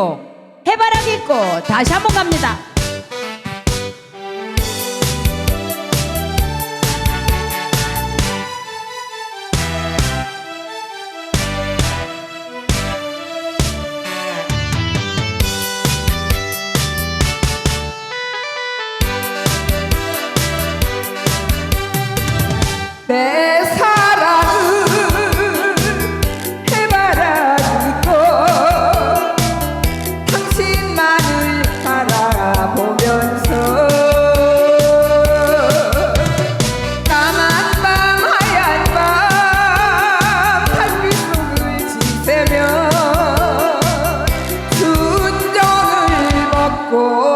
해바라기 있고 다시 한번 갑니다. 네. ko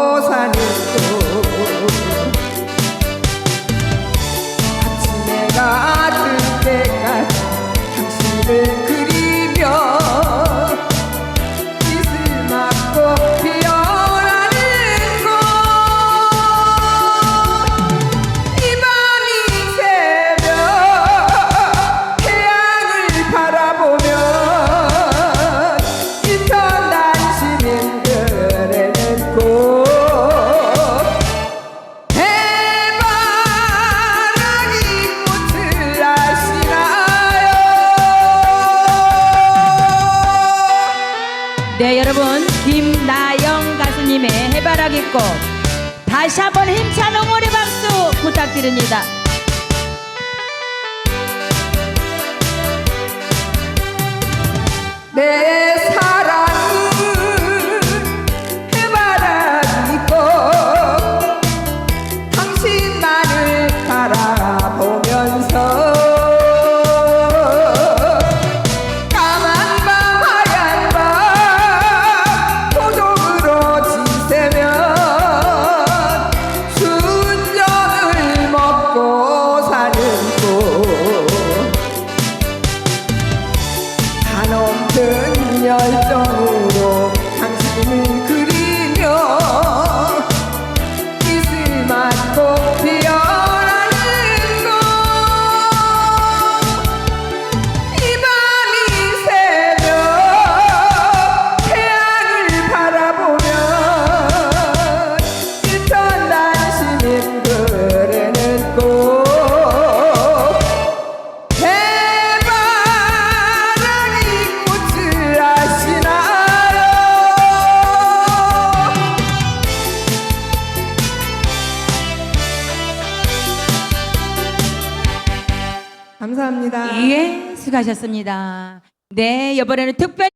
네 여러분 김나영 가수님의 해바라기 꽃 다시 한번 힘찬 응원의 박수 부탁드립니다. 네. I've. 감사합니다. 예, 수고하셨습니다. 네, 이번에는 특별